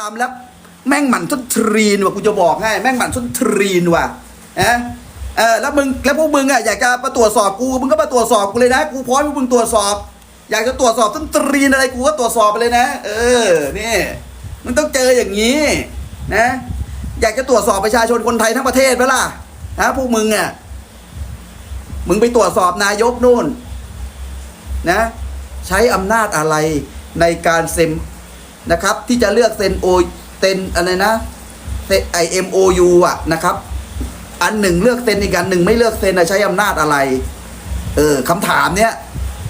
ทำแล้วแม่งหมันส้นทรีนว่ะกูจะบอกให้แม่งหมันส้นทรีนว่ะนะเออแล้วมึงแล้วพวกมึงอะอยากจะมาตรวจสอบกูมึงก็มาตรวจสอบกูเลยนะกูพร้อมให้พวกมึงตรวจสอบ อยากจะตรวจสอบส้นทรีนอะไรกูก็ตรวจสอบไปเลยนะ เออนี่มันต้องเจออย่างนี้นะ อยากจะตรวจสอบประชาชนคนไทยทั้งประเทศไหมล่ะฮะพวกมึงอะมึงไปตรวจสอบนายกนู่นนะ ใช้อำนาจอะไรในการเซ็น นะครับ ที่จะเลือกเซ็นโอเซ็นอะไรนะไอเอ็มโอยูอะนะครับ อันหนึ่งเลือกเซ็นอีกอันหนึ่งไม่เลือกเซ็นใช้อำนาจอะไร เออคำถามเนี้ย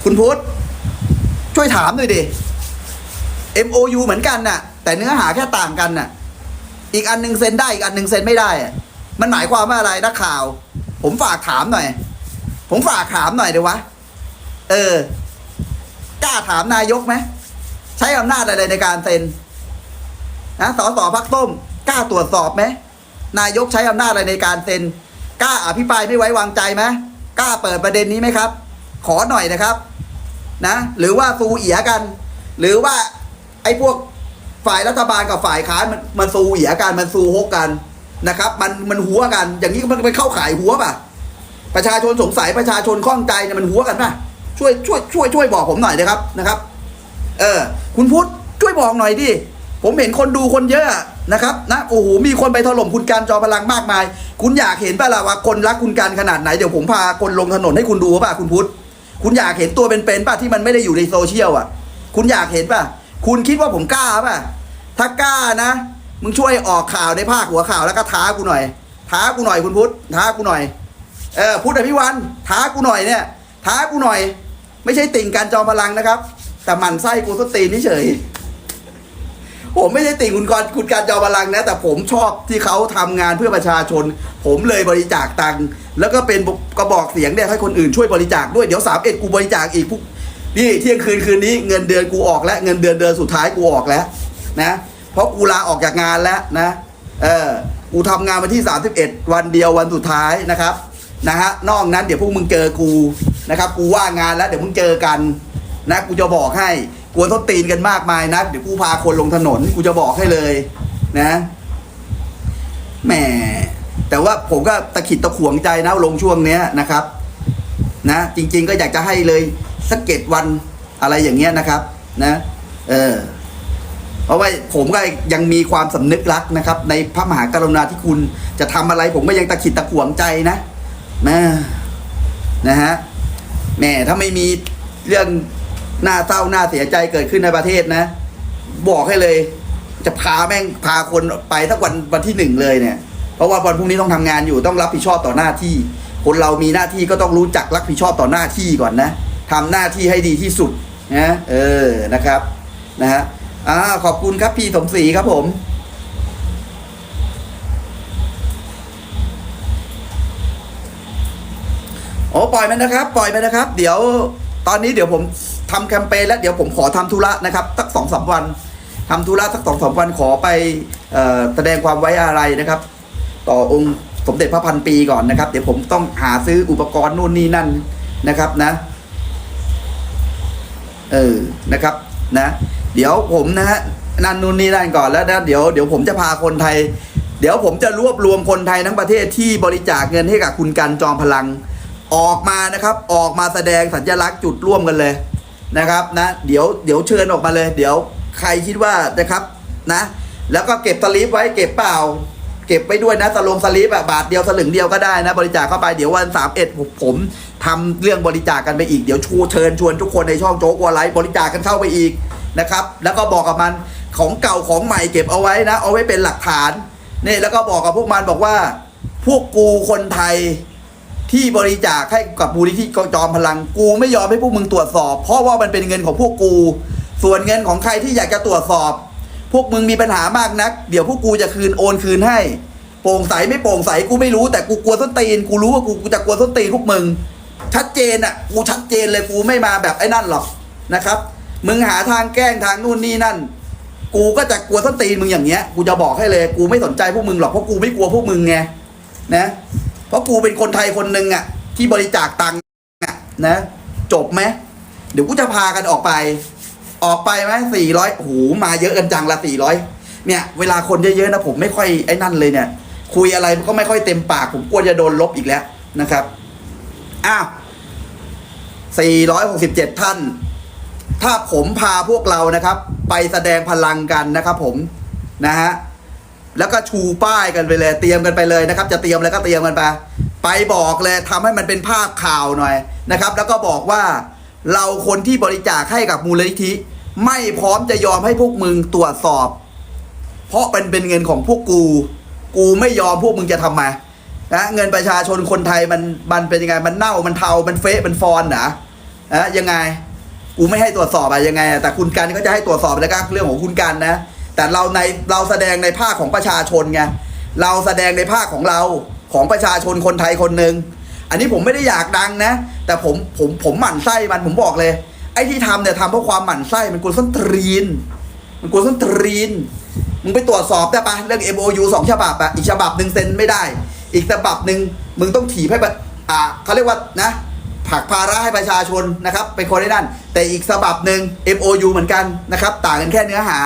คุณพุทธช่วยถามหน่อยดิ MOU เหมือนกันน่ะ แต่เนื้อหาแค่ต่างกันน่ะ อีกอันหนึ่งเซ็นได้อีกอันหนึ่งเซ็นไม่ได้อะมันหมายความว่าอะไรนักข่าว ผมฝากถามหน่อย ผมฝากถามหน่อยเดี๋ยววะ เออกล้าถามนายกไหม ใช้อำนาจอะไรในการเซ็นนะสสพักต้มกล้าตรวจสอบไหมนายกใช้อำนาจอะไรในการเซ็นกล้าอภิปรายไม่ไว้วางใจไหมกล้าเปิดประเด็นนี้ไหมครับ ขอหน่อยนะครับนะหรือว่าซูเอียกัน หรือว่าไอ้พวกฝ่ายรัฐบาลกับฝ่ายค้านมันมันซูเอียกันมันซูฮกกันนะครับ มันมันหัวกัน อย่างนี้มันไปเข้าขายหัวป่ะ ประชาชนสงสัยประชาชนข้องใจเนี่ยมันหัวกันป่ะช่วยช่วยช่วยช่วยบอกผมหน่อยนะครับนะครับ เออ คุณพุทธช่วยบอกหน่อยดิ ผมเห็นคนดูคนเยอะนะครับนะโอ้โหมีคนไปถล่มคุณการจอพลังมากมาย คุณอยากเห็นป่ะล่ะว่าคนรักคุณการขนาดไหนเดี๋ยวผมพาคนลงถนนให้คุณดูป่ะคุณพุทธคุณอยากเห็นตัวเป็นๆป่ะที่มันไม่ได้อยู่ในโซเชียลอะ คุณอยากเห็นป่ะ คุณคิดว่าผมกล้าป่ะ ถ้ากล้านะ มึงช่วยออกข่าวในภาคหัวข่าวแล้วก็ท้ากูหน่อย ท้ากูหน่อยคุณพุทธท้ากูหน่อย เออพุทธอภิวันท้ากูหน่อยเนี่ย ท้ากูหน่อย ไม่ใช่ติ่งการจอมพลังนะครับ แต่มันไส้กูสตีนเฉยผมไม่ใช่ติ่งคุณกรคุณการจอมพลังนะ แต่ผมชอบที่เขาทำงานเพื่อประชาชน ผมเลยบริจาคตังค์แล้วก็เป็นกระบอกเสียงเนี่ยให้คนอื่นช่วยบริจาคด้วยเดี๋ยวสามเอ็ดกูบริจาคอีกพวกนี่เที่ยงคืนคืนนี้เงินเดือนกูออกแล้ว เงินเดือนเดือนสุดท้ายกูออกแล้วนะเพราะกูลาออกจากงานแล้วนะเออกูทำงานวันที่ 31 วันเดียววันสุดท้ายนะครับนะฮะนอกนั้นเดี๋ยวพวกมึงเจอกูนะครับกูว่างงานแล้วเดี๋ยวมึงเจอกัน นะกูจะบอกให้กวนต้นตีนกันมากมายนะเดี๋ยวกูพาคนลงถนนกูจะบอกให้เลยนะแหมแต่ว่าผมก็ตะขิดตะขวงใจนะลงช่วงเนี้ยนะครับ นะ จริง ๆ ก็อยากจะให้เลยสักเกตวันอะไรอย่างเงี้ยนะครับ นะ เออเพราะว่าผมก็ยังมีความสำนึกรักนะครับ ในพระมหากรุณาธิคุณจะทำอะไร ผมก็ยังตะขิดตะขวงใจนะแม่นะฮะแหม่ถ้าไม่มีเรื่อง หน่าเศร้าหน่าเสียใจเกิดขึ้นในประเทศนะ บอกให้เลย จะพาแม่งพาคนไปทักวันวันที่หนึ่งเลยเนี่ย เพราะว่าวันพรุ่งนี้ต้องทำงานอยู่ต้องรับผิดชอบต่อหน้าที่ คนเรามีหน้าที่ก็ต้องรู้จักรับผิดชอบต่อหน้าที่ก่อนนะทำหน้าที่ให้ดีที่สุดนะเออนะครับนะฮะอ่าขอบคุณครับพี่สมศรีครับผมโอ้ปล่อยมันนะครับ ปล่อยไปนะครับ เดี๋ยวตอนนี้เดี๋ยวผม ทำแคมเปญแล้วเดี๋ยวผมขอทำธุระนะครับสักสองสามวันทำธุระสักสองสามวันขอไปแสดงความไว้อะไรนะครับ ต่อองค์สมเด็จพระพันปีก่อนนะครับ เดี๋ยวผมต้องหาซื้ออุปกรณ์นู่นนี่นั่นนะครับนะ เออนะครับนะ เดี๋ยวผมนะฮะนั่นนู่นนี่นั่นก่อนแล้วนะเดี๋ยวเดี๋ยวผมจะพาคนไทย เดี๋ยวผมจะรวบรวมคนไทยทั้งประเทศที่บริจาคเงินให้กับคุณกันจอมพลัง ออกมานะครับ ออกมาแสดงสัญลักษณ์จุดร่วมกันเลย นะครับนะเดี๋ยวเดี๋ยวเชิญออกมาเลย เดี๋ยวใครคิดว่านะครับนะ แล้วก็เก็บสลิปไว้เก็บเปล่า เก็บไปด้วยนะสลงสลิปอะบาทเดียวสลึงเดียวก็ได้นะ บริจาคเข้าไปเดี๋ยววันสามเอ็ดผมทำเรื่องบริจาคกันไปอีกเดี๋ยวชูเชิญชวนทุกคนในช่องโจ๊กวอลไลฟ์บริจาคกันเข้าไปอีกนะครับ แล้วก็บอกกับมันของเก่าของใหม่เก็บเอาไว้นะ เอาไว้เป็นหลักฐานนี่แล้วก็บอกกับพวกมันบอกว่า พวกกูคนไทย ที่บริจาคให้กับมูลนิธิจอมพลังกูไม่ยอมให้พวกมึงตรวจสอบ เพราะว่ามันเป็นเงินของพวกกู ส่วนเงินของใครที่อยากจะตรวจสอบ พวกมึงมีปัญหามากนัก เดี๋ยวพวกกูจะคืนโอนคืนให้ โปร่งใสไม่โปร่งใสกูไม่รู้แต่กูกลัวส้นตีนกูรู้ว่ากูกูจะกลัวส้นตีนพวกมึง ชัดเจนอะกูชัดเจนเลยกูไม่มาแบบไอ้นั่นหรอกนะครับ มึงหาทางแกล้งทางนู่นนี่นั่น กูก็จะกลัวส้นตีนมึงอย่างเงี้ย กูจะบอกให้เลยกูไม่สนใจพวกมึงหรอกเพราะกูไม่กลัวพวกมึงไงนะ เพราะกูเป็นคนไทยคนหนึ่งอะ ที่บริจาคตังค์อะนะ จบไหมเดี๋ยวกูจะพากันออกไป ออกไปไหมสี่ร้อยโอ้โหมาเยอะกันจังละสี่ร้อยเนี่ย เวลาคนเยอะๆนะผมไม่ค่อยไอ้นั่นเลยเนี่ย คุยอะไรก็ไม่ค่อยเต็มปาก ผมกลัวจะโดนลบอีกแล้วนะครับอ้าว467ท่าน ถ้าผมพาพวกเรานะครับ ไปแสดงพลังกันนะครับผมนะฮะ แล้วก็ชูป้ายกันไปเลย เตรียมกันไปเลยนะครับ จะเตรียมอะไรก็เตรียมกันไป ไปบอกเลยทำให้มันเป็นภาพข่าวหน่อยนะครับ แล้วก็บอกว่าเราคนที่บริจาคให้กับมูลนิธิ ไม่พร้อมจะยอมให้พวกมึงตรวจสอบ เพราะเป็นเป็นเงินของพวกกู กูไม่ยอมพวกมึงจะทำไมนะเงินประชาชนคนไทยมันมันเป็นยังไงมันเน่ามันเทามันเฟะมันฟอนเหรอนะยังไง กูไม่ให้ตรวจสอบอะยังไง แต่คุณกันก็จะให้ตรวจสอบแล้วก็เรื่องของคุณกันนะ แต่เราในเราแสดงในภาคของประชาชนไงเราแสดงในภาคของเราของประชาชนคนไทยคนหนึ่งอันนี้ผมไม่ได้อยากดังนะ แต่ผมผมผมหมั่นไส้มันผมบอกเลย ไอ้ที่ทำเนี่ยทำเพราะความหมั่นไส้มันกลัวส้นตรีน มันกลัวส้นตรีนมึงไปตรวจสอบได้ปะเรื่อง MOU สองฉบับอะอีกฉบับหนึ่งเซ็นไม่ได้ อีกฉบับหนึ่งมึงต้องถีบให้อ่าเขาเรียกว่านะผักภาระให้ประชาชนนะครับเป็นคนได้นั่นแต่อีกฉบับหนึ่ง MOU เหมือนกันนะครับ ต่างกันแค่เนื้อหา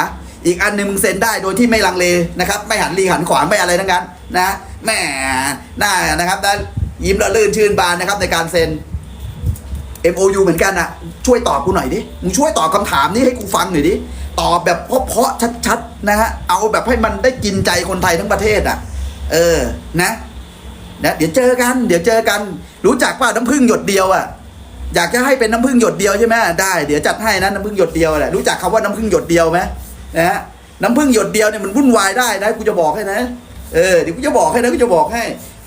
อีกอันหนึ่งมึงเซ็นได้โดยที่ไม่ลังเลนะครับ ไม่หันรีหันขวางไม่อะไรทั้งนั้นนะแหมหน้านะครับได้ยิ้มระลื่นชื่นบานนะครับในการเซ็น MOU เหมือนกันอะช่วยตอบกูหน่อยดิมึงช่วยตอบคำถามนี้ให้กูฟังหน่อยดิตอบแบบเพาะๆชัดๆนะฮะเอาแบบให้มันได้กินใจคนไทยทั้งประเทศอะ เออนะนะเดี๋ยวเจอกัน เดี๋ยวเจอกัน รู้จักป่ะน้ำพึ่งหยดเดียวอะอยากจะให้เป็นน้ำพึ่งหยดเดียวใช่ไหมได้ เดี๋ยวจัดให้นะน้ำพึ่งหยดเดียวแหละรู้จักคำว่าน้ำพึ่งหยดเดียวไหม นะฮะน้ำพึ่งหยดเดียวเนี่ยมันวุ่นวายได้นะกูจะบอกให้นะเออเดี๋ยวกูจะบอกให้นะกูจะบอกให้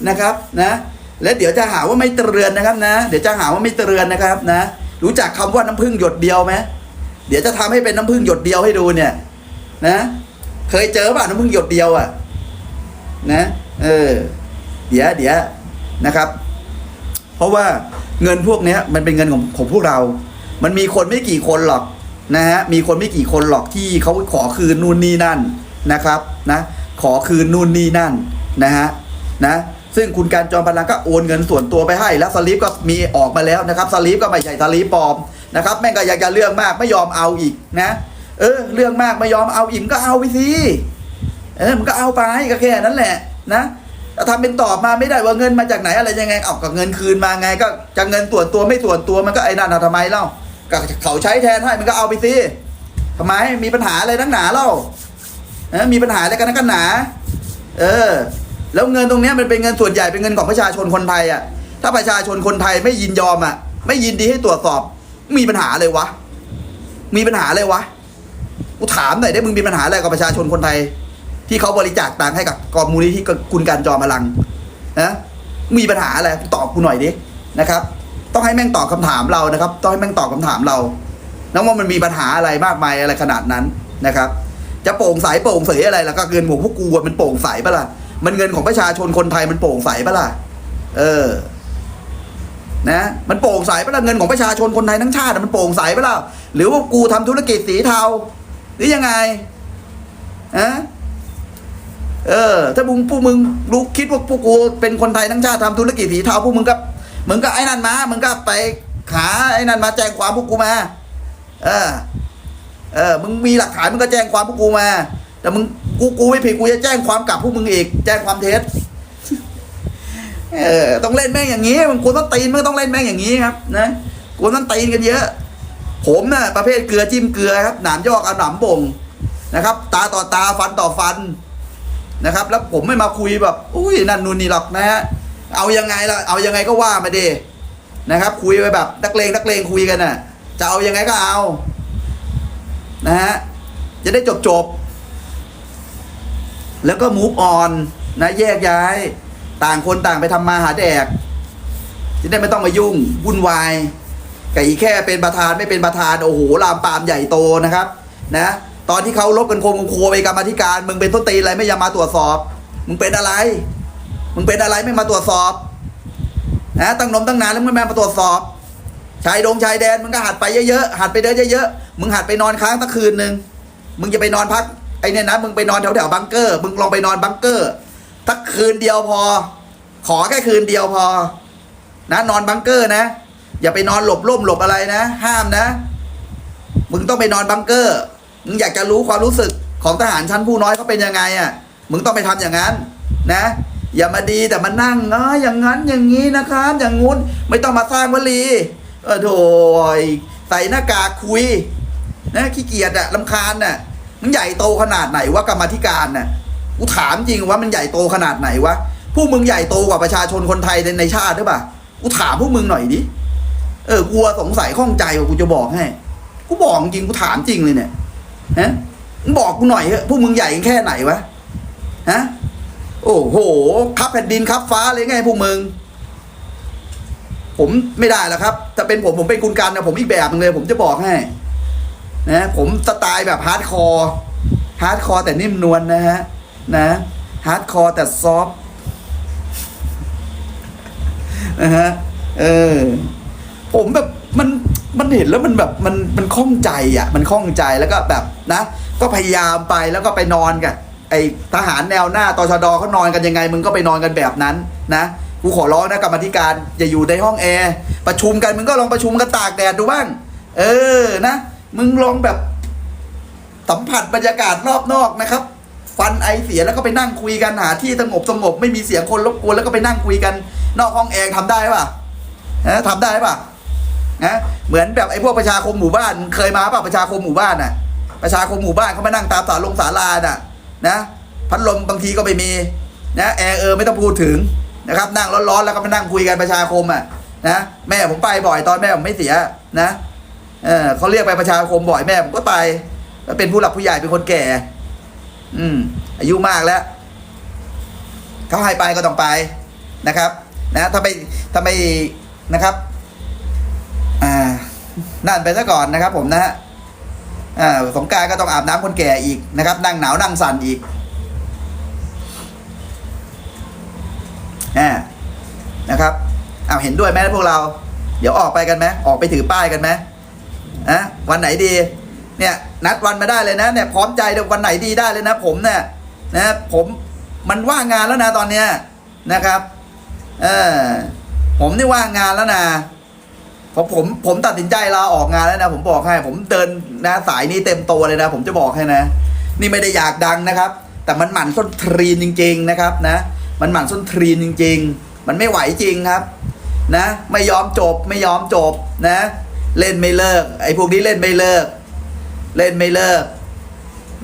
นะครับนะและเดี๋ยวจะหาว่าไม่เตือนนะครับนะ เดี๋ยวจะหาว่าไม่เตือนนะครับนะ รู้จักคำว่าน้ำพึ่งหยดเดียวไหมเดี๋ยวจะทำให้เป็นน้ำพึ่งหยดเดียวให้ดูเนี่ย นะ เคยเจอป่ะน้ำพึ่งหยดเดียวอะ นะ เออ เดี๋ยวเดี๋ยวนะครับ เพราะว่าเงินพวกเนี้ย มันเป็นเงินของของพวกเรา มันมีคนไม่กี่คนหรอก นะฮะมีคนไม่กี่คนหรอกที่เขาขอคืนนู่นนี่นั่นนะครับนะขอคืนนู่นนี่นั่นนะฮะนะซึ่งคุณการจอมพลังก็โอนเงินส่วนตัวไปให้ แล้วสลิปก็มีออกมาแล้วนะครับสลิปก็ไม่ใช่สลิปปลอมนะครับแม่งก็อยากจะเรื่องมากไม่ยอมเอาอีกนะเออเรื่องมากไม่ยอมเอาอีกมึงก็เอาไปสิเออมันก็เอาไปก็แค่นั้นแหละนะแต่ทำเป็นตอบมาไม่ได้ว่าเงินมาจากไหนอะไรยังไงเอาก็เงินคืนมาไง ก็จะเงินส่วนตัวไม่ส่วนตัวมันก็ไอ้นั่นทำไมเล่า ก็เขาใช้แทนให้มันก็เอาไปสิทำไมมีปัญหาอะไรนักหนาเล่าเออมีปัญหาอะไรกันนักหนา เออ แล้วเงินตรงนี้มันเป็นเงินส่วนใหญ่เป็นเงินของประชาชนคนไทยอะ ถ้าประชาชนคนไทยไม่ยินยอมอะ ไม่ยินดีให้ตรวจสอบ มีปัญหาเลยวะ มีปัญหาเลยวะ กูถามหน่อยได้มึงมีปัญหาอะไรกับประชาชนคนไทย ที่เขาบริจาคตังค์ให้กับกองมูลนิธิคุณการจอมพลังนะมีปัญหาอะไรตอบกูหน่อยดินะครับ ต้องให้แม่งตอบคำถามเรานะครับ ต้องให้แม่งตอบคำถามเราแล้วว่ามันมีปัญหาอะไรมากมายอะไรขนาดนั้นนะครับ จะโปร่งใสโปร่งใสอะไรแล้วก็เงินของพวกกูมันโปร่งใสปะล่ะมันเงินของประชาชนคนไทยมันโปร่งใสปะล่ะเออ นะ มันโปร่งใสปะล่ะเงินของประชาชนคนไทยทั้งชาติมันโปร่งใสปะล่ะหรือว่ากูทำธุรกิจสีเทาหรือยังไงอะเออ ถ้ามึงพวกมึงรู้คิดว่าพวกกูเป็นคนไทยทั้งชาติทำธุรกิจสีเทาพวกมึงก็ มึงก็ไอ้นั่นมา มึงก็ไปขาไอ้นั่นมาแจ้งความพวกกูมา เออ เออ มึงมีหลักฐานมึงก็แจ้งความพวกกูมา แต่มึงกูกูไม่ผิดกูจะแจ้งความกลับพวกมึงอีก แจ้งความเท็จ เออ ต้องเล่นแม่งอย่างนี้มันควรต้องตีนมันก็ต้องเล่นแม่งอย่างนี้ครับ นะควรต้องตีนกันเยอะ ผมน่ะประเภทเกลือจิ้มเกลือครับ หนามยอกเอาหนามบ่งนะครับ ตาต่อตาฟันต่อฟันนะครับ แล้วผมไม่มาคุยแบบ อุ้ยนั่นนู่นนี่หรอกนะฮะ เอายังไงล่ะ เอายังไงก็ว่ามาดินะครับ คุยไปแบบนักเลงนักเลงคุยกันน่ะ จะเอายังไงก็เอา นะฮะ จะได้จบจบ แล้วก็มูฟออนนะแยกย้าย ต่างคนต่างไปทำมาหาแดก จะได้ไม่ต้องมายุ่งวุ่นวายกับอีแค่เป็นประธานไม่เป็นประธาน โอ้โหลามปามใหญ่โตนะครับ นะ ตอนที่เขาลบกันโคมโคไปกรรมธิการ มึงเป็นต้นตีอะไรไม่ยอมมาตรวจสอบ มึงเป็นอะไร มึงเป็นอะไรไม่มาตรวจสอบนะตั้งนมตั้งนานแล้วมึงไม่มาตรวจสอบชายดงชายแดนมึงก็หัดไปเยอะๆหัดไปเดินเยอะๆมึงหัดไปนอนค้างตั้งคืนหนึ่งมึงจะไปนอนพักไอ้เนี่ยนะมึงไปนอนแถวแถวๆบังเกอร์มึงลองไปนอนบังเกอร์ทักคืนเดียวพอ ขอแค่คืนเดียวพอ นะนอนบังเกอร์นะ อย่าไปนอนหลบร่มหลบอะไรนะ ห้ามนะ มึงต้องไปนอนบังเกอร์ มึงอยากจะรู้ความรู้สึกขของทหารชั้นผู้น้อยเขาเป็นยังไงอะ มึงต้องไปทำอย่างนั้น นะ อย่ามาดีแต่มานั่งเอออย่างนั้นอย่างนี้นะครับ อย่างงู้นไม่ต้องมาสร้างวลีเออโถยใส่หน้ากากคุยนะขี้เกียจอะลำคาญน่ะมันใหญ่โตขนาดไหนวะกรรมธิการน่ะกูถามจริงว่ามันใหญ่โตขนาดไหนวะพวกมึงใหญ่โตกว่าประชาชนคนไทยในในชาติหรือเปล่ากูถามพวกมึงหน่อยดิเออกูสงสัยข้องใจว่ากูจะบอกให้กูบอกจริงกูถามจริงเลยเนี่ยฮะมึงบอกกูหน่อยเถอะพวกมึงใหญ่แค่ไหนวะฮะ โอ้โหครับแผ่นดินครับฟ้าเลยไงพวกมึง ผมไม่ได้แล้วครับถ้าเป็นผมผมเป็นคุณการนะผมอีกแบบหนึงเลย ผมจะบอกให้นะผมสไตล์แบบฮาร์ดคอร์ฮาร์ดคอร์แต่นิ่มนวลนะฮะนะฮาร์ดคอร์แต่ซอฟต์นะฮะเออผมแบบมันมันเห็นแล้วมันแบบมันมันคล่องใจอะ มันคล่องใจแล้วก็แบบนะ ก็พยายามไปแล้วก็ไปนอนกัน ไอทหารแนวหน้าตชดเขานอนกันยังไง มึงก็ไปนอนกันแบบนั้นนะกูขอร้องนะกรรมธิการอย่าอยู่ในห้องแอร์ประชุมกันมึงก็ลองประชุมกันตากแดดดูบ้าง เออนะ มึงลองแบบสัมผัสบรรยากาศรอบนอกนะครับ ฟันไอเสียแล้วก็ไปนั่งคุยกันหาที่สงบสงบไม่มีเสียงคนรบกวนแล้วก็ไปนั่งคุยกัน นอกห้องแอร์ทำได้ป่ะนะทำได้ป่ะนะเหมือนแบบไอ้พวกประชาคมหมู่บ้าน เคยมาป่ะประชาคมหมู่บ้านน่ะ ประชาคมหมู่บ้านเขามานั่งตามศาลงศาลาน่ะ นะพัดลมบางทีก็ไม่มีนะแอร์เออไม่ต้องพูดถึงนะครับนั่งร้อนๆแล้วก็มานั่งคุยกันประชาคมอะนะแม่ผมไปบ่อยตอนแม่ผมไม่เสียนะเออเขาเรียกไปประชาคมบ่อยแม่ผมก็ไปเป็นผู้หลักผู้ใหญ่เป็นคนแก่ อืม อายุมากแล้วเขาให้ไปก็ต้องไปนะครับ นะถ้าไม่ถ้าไม่นะครับ อ่านั่นไปซะก่อนนะครับ ผมนะฮะ สงการก็ต้องอาบน้ำคนแก่อีกนะครับ นั่งหนาวนั่งสั่นอีกนะครับเอาเห็นด้วยไหมพวกเรา เดี๋ยวออกไปกันไหมออกไปถือป้ายกันไหมนะวันไหนดี เนี่ย นัดวันมาได้เลยนะเนี่ยพร้อมใจเดี๋ยววันไหนดีได้เลยนะ ผมเนี่ยนะผมมันว่างงานแล้วนะตอนเนี้ยนะครับ เออผมนี่ว่างงานแล้วนะ ผมผมผมตัดสินใจลาออกงานแล้วนะ ผมบอกให้ ผมเดินนะสายนี้เต็มตัวเลยนะ ผมจะบอกให้นะ นี่ไม่ได้อยากดังนะครับ แต่มันหมั่นส้นทรีนจริง ๆนะครับนะ มันหมั่นส้นทรีนจริง ๆ มันไม่ไหวจริงครับ นะ ไม่ยอมจบไม่ยอมจบนะ เล่นไม่เลิก ไอ้พวกนี้เล่นไม่เลิก เล่นไม่เลิก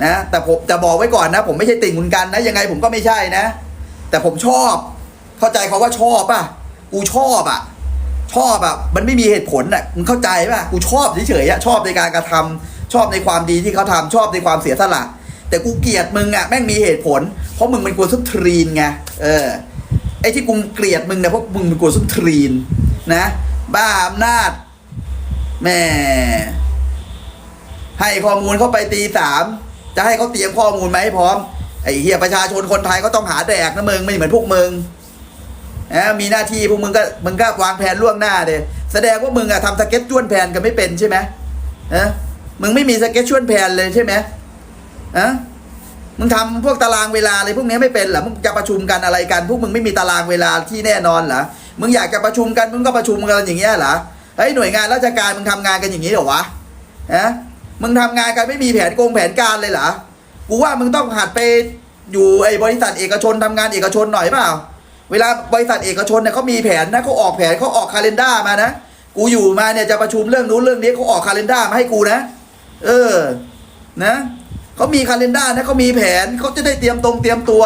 นะ แต่ผมจะบอกไว้ก่อนนะ ผมไม่ใช่ติ่งคุณกันนะ ยังไงผมก็ไม่ใช่นะ แต่ผมชอบ เข้าใจเขาว่าชอบป่ะ กูชอบอะ ชอบอะมันไม่มีเหตุผลอะมึงเข้าใจป่ะกูชอบเฉยๆอะชอบในการกระทำชอบในความดีที่เขาทำชอบในความเสียสละ แต่กูเกลียดมึงอะแม่งมีเหตุผล เพราะมึงเป็นกวนซุทรีนไงเออไอ้ที่กูเกลียดมึงเนี่ยเพราะมึงเป็นกวนซุทรีนนะ บ้าอำนาจแม่ให้ข้อมูลเข้าไปตีสามจะให้เขาเตรียมข้อมูลมาให้พร้อมไอ้เฮียประชาชนคนไทยก็ต้องหาแดกนะมึงไม่เหมือนพวกมึง นะมีหน้าที่พวกมึงก็มึงก็วางแผนล่วงหน้าเดยแสดงว่ามึงอะทำสเก็ตชวนแผนกันไม่เป็นใช่ไหมเอะมึงไม่มีสเก็ตชวนแผนเลยใช่ไหมอะมึงทำพวกตารางเวลาอะไรพวกนี้ไม่เป็นเหรอมึงจะประชุมกันอะไรกัน พวกมึงไม่มีตารางเวลาที่แน่นอนเหรอมึงอยากจะประชุมกันมึงก็ประชุมกันอย่างเงี้ยเหรอเฮ้ยหน่วยงานราชการมึงทำงานกันอย่างนี้เหรอวะฮะมึงทำงานกันไม่มีแผนโกงแผนการเลยเหรอกูว่ามึงต้องหัดไปอยู่ไอ้บริษัทเอกชนทำงานเอกชนหน่อยเปล่า เวลาบริษัทเอกชนเนี่ยเขามีแผนนะเขาออกแผนเขาออกคาล endar มานะ กูอยู่มาเนี่ยจะประชุมเรื่องนู้นเรื่องนี้เขาออกคาล endar มาให้กูนะ เออ นะเขามีคาล endar นะเขามีแผนเขาจะได้เตรียมตรงเตรียมตัว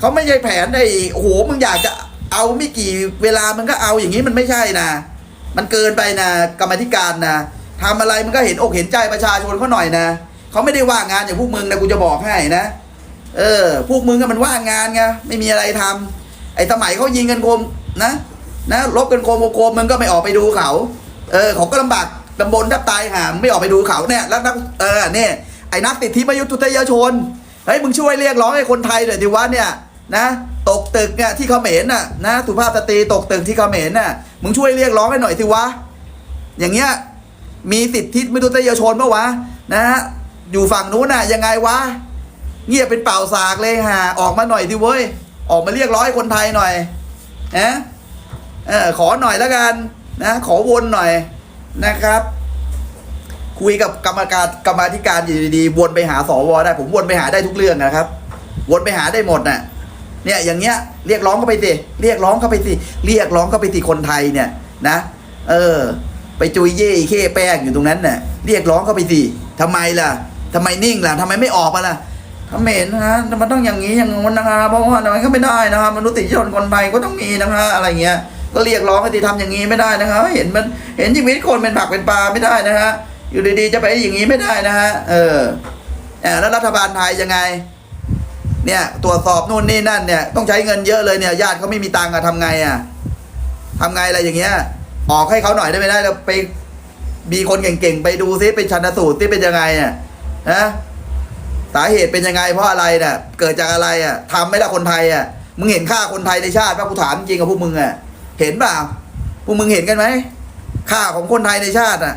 เขาไม่ใช่แผนไอ้โอ้โหมึงอยากจะเอาไม่กี่เวลามันก็เอาอย่างนี้มันไม่ใช่นะมันเกินไปนะกรรมธิการนะทำอะไรมันก็เห็นอกเห็นใจประชาชนเขาหน่อยนะเขาไม่ได้ว่างงานอย่างพวกมึงนะกูจะบอกให้นะ เออ พวกมึงก็มันว่างงานไงไม่มีอะไรทำ ไอ้สมัยเขายิงกันโคมนะนะลบกันโคมโคมมึงก็ไม่ออกไปดูเขาเออเขาก็ลำบากตำบลแทบตายหามไม่ออกไปดูเขาเนี่ยแล้วนักเออเนี่ยไอ้นักติดที่มายุทุตยชนเฮ้ยมึงช่วยเรียกร้องให้คนไทยหน่อยดิวะเนี่ยนะตกตึกเนี่ยที่เขมรน่ะนะสุภาพสตรีตกตึกที่เขมรน่ะมึงช่วยเรียกร้องให้หน่อยสิวะอย่างเงี้ยมีสิทธิมนุษยชนปะวะนะฮะอยู่ฝั่งนู้นน่ะยังไงวะเงียบเป็นเป่าสากเลยฮะออกมาหน่อยสิเว้ย ออกมาเรียกร้องให้คนไทยหน่อยนะเออขอหน่อยแล้วกันนะขอวนหน่อยนะครับ คุยกับกรรมการกรรมธิการอยู่ดีๆวนไปหาสวได้ ผมวนไปหาได้ทุกเรื่องนะครับ วนไปหาได้หมดน่ะเนี่ยอย่างเงี้ยเรียกร้องเข้าไปสิเรียกร้องเข้าไปสิเรียกร้องเข้าไปสิคนไทยเนี่ยนะ เออ ไปจุยเย่เข้แป้งอยู่ตรงนั้นน่ะเรียกร้องเข้าไปสิทำไมล่ะทำไมนิ่งล่ะทำไมไม่ออกมาล่ะ เขมรนะฮะมันต้องอย่างนี้อย่างงู้นนะคะ เพราะว่ามันก็ไม่ได้นะครับมนุษยชนคนไทยก็ต้องมีนะคะอะไรเงี้ยก็เรียกร้องให้ที่ทำอย่างนี้ไม่ได้นะคะเห็นมันเห็นชีวิตคนเป็นผักเป็นปลาไม่ได้นะฮะอยู่ดีๆจะไปอย่างนี้ไม่ได้นะฮะเออแล้วรัฐบาลไทยยังไง เนี่ยตรวจสอบนู่นนี่นั่นเนี่ยต้องใช้เงินเยอะเลยเนี่ยญาติเขาไม่มีตังค์อะทำไงอะทำไงอะไรอย่างเงี้ยออกให้เขาหน่อยได้ไหมได้แล้วไปมีคนเก่งๆไปดูซิไปชันสูตรที่เป็นยังไงอะนะ สาเหตุเป็นยังไงเพราะอะไรน่ะ เกิดจากอะไรอะทำไม่ได้คนไทยอะมึงเห็นค่าคนไทยในชาติป่ะกูถามจริงกับพวกมึงอะเห็นเปล่าพวกมึงเห็นกันไหมค่าของคนไทยในชาติอะ